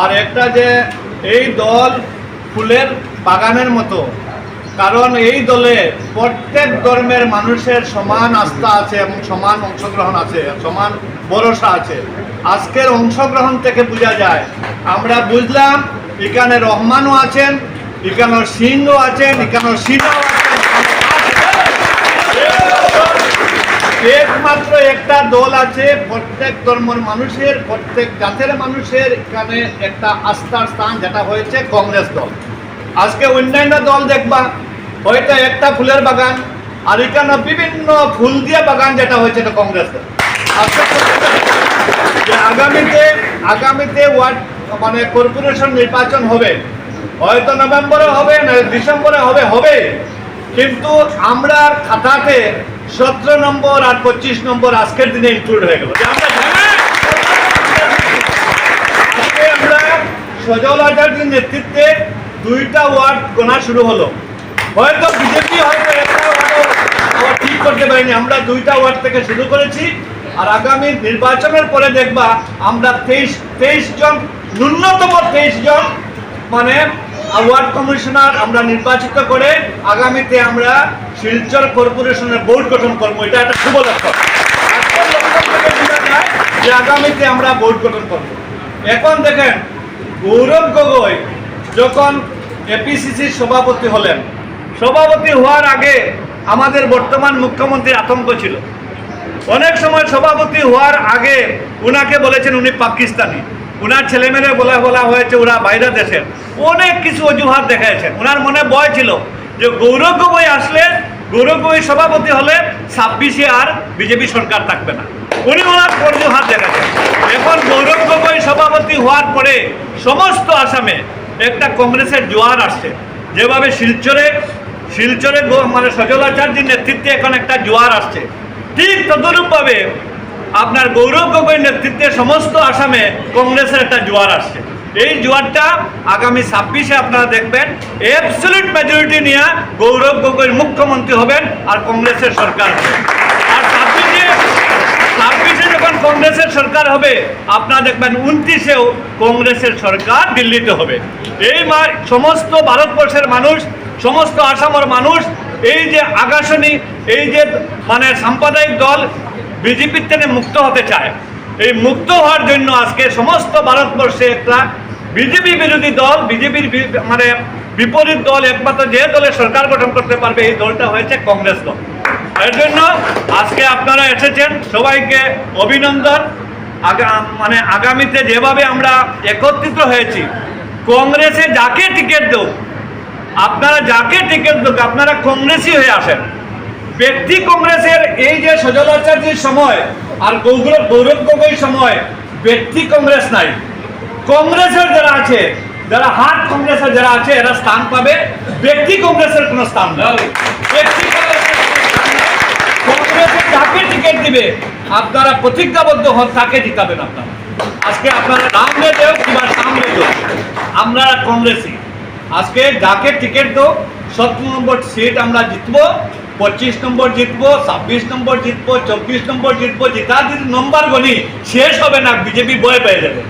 আর একটা যে এই দল ফুলের বাগানের মতো, কারণ এই দলে প্রত্যেক ধর্মের মানুষের সমান আস্থা আছে এবং সমান অংশগ্রহণ আছে, সমান ভরসা আছে। আজকের অংশগ্রহণ থেকে বোঝা যায়, আমরা বুঝলাম এখানে রহমানও আছেন এখানে সিংও আছেন এখানে সিংও একমাত্র একটা দল আছে, প্রত্যেক ধর্মের মানুষের, প্রত্যেক জাতের মানুষের এখানে একটা আস্থার স্থান যেটা হয়েছে কংগ্রেস দল। আজকে অন্যান্য দল দেখবা, হয়তো একটা ফুলের বাগান, আর এখানে বিভিন্ন ফুল দিয়ে বাগান যেটা হয়েছে এটা কংগ্রেস দল। আগামীতে আগামীতে ওয়ার্ড মানে কর্পোরেশন নির্বাচন হবে, হয়তো নভেম্বরে হবে, না ডিসেম্বরে হবে হবে। কিন্তু আমরা খাতাতে সতেরো নম্বর আর পঁচিশ নম্বর আজকের দিনে ইনক্লুড হয়ে গেল। সজল আচার্যের নেতৃত্বে দুইটা ওয়ার্ড গোনা শুরু হলো। হয়তো বিজেপি, হয়তো ঠিক করতে পারিনি। আমরা দুইটা ওয়ার্ড থেকে শুরু করেছি আর আগামী নির্বাচনের পরে দেখবা আমরা তেইশ তেইশ জন, ন্যূনতম তেইশ জন মানে ওয়ার্ড কমিশনার আমরা নির্বাচিত করে আগামীতে আমরা শিলচর কর্পোরেশনের বোর্ড গঠন করব। এটা একটা শুভ যায় যে আগামীতে আমরা বোর্ড গঠন করব। এখন দেখেন, গৌরব গগৈ যখন এপিসিসির সভাপতি হলেন, সভাপতি হওয়ার আগে আমাদের বর্তমান মুখ্যমন্ত্রীর আতঙ্ক ছিল। অনেক সময় সভাপতি হওয়ার আগে উনাকে বলেছেন উনি পাকিস্তানি। উনার ছেলেমেয়ে বলা বলা হয়েছে ওরা বাইরে দেশের অনেক কিছু অজুহাত দেখাইছেন ওনার মনে ভয় ছিল যে গৌরব গগৈ আসলে গৌরব গগৈ সভাপতি হলে ছাব্বিশে আর বিজেপি সরকার থাকবে না। উনি ওনার অজুহাত দেখাচ্ছেন এখন গৌরব গগৈ সভাপতি হওয়ার পরে সমস্ত আসামে একটা কংগ্রেসের জোয়ার আসছে। যেভাবে শিলচরে শিলচরে মানে সজলাচার্যের নেতৃত্বে এখন একটা জোয়ার আসছে। ঠিক তদরূপভাবে আপনার গৌরব গগৈর নেতৃত্বে সমস্ত আসামে কংগ্রেসের একটা জোয়ার আসছে। এই জোয়ারটা আগামী ছাব্বিশে আপনারা দেখবেন অ্যাবসলিউট মেজরিটি নিয়ে গৌরব গগৈ মুখ্যমন্ত্রী হবেন আর কংগ্রেসের সরকার আর ছাব্বিশে ছাব্বিশে যখন কংগ্রেসের সরকার হবে, আপনারা দেখবেন উনত্রিশেও কংগ্রেসের সরকার দিল্লিতে হবে। এই সমস্ত ভারতবর্ষের মানুষ, সমস্ত আসামের মানুষ, এই যে আকাশনী এই যে মানে সাম্প্রদায়িক দল বিজেপির থেকে মুক্ত হতে চায়। এই মুক্ত হওয়ার জন্য আজকে সমস্ত ভারতবর্ষে একটা বিজেপি বিরোধী দল, বিজেপির মানে বিপরীত দল, একমাত্র যে দলে সরকার গঠন করতে পারবে, এই দলটা হয়েছে কংগ্রেস দল। এর জন্য আজকে আপনারা এসেছেন, সবাইকে অভিনন্দন। মানে আগামীতে যেভাবে আমরা একত্রিত হয়েছি, কংগ্রেসে যাকে টিকিট দেব আপনারা যাকে টিকিট দেব আপনারা কংগ্রেসই হয়ে আসেন। ব্যক্তি কংগ্রেসের এই যে সজলাচার্যের সময় আর গৌরব গৌরব গগৈ সময় ব্যক্তি কংগ্রেস নাই। কংগ্রেসের যারা আছে যারা হাত কংগ্রেসের যারা আছে এরা স্থান পাবে। ব্যক্তি কংগ্রেসের কোনো স্থান নেই। ব্যক্তি কংগ্রেসের যাকে টিকিট দিবে আপনারা প্রতিজ্ঞাবদ্ধ হন তাকে জিতাবেন আপনারা। আজকে আপনারা রামরে দেও কিংবা সামনে দেও। আমরা কংগ্রেসই আজকে যাকে টিকিট দো সতেরো নম্বর সিট আমরা জিতবো। পঁচিশ নম্বর জিতবো, ছাব্বিশ নম্বর জিতবো, চব্বিশ নম্বর জিতবো জিতা যদি নম্বর গণি শেষ হবে না, বিজেপি বয়ে পেয়ে যাবে।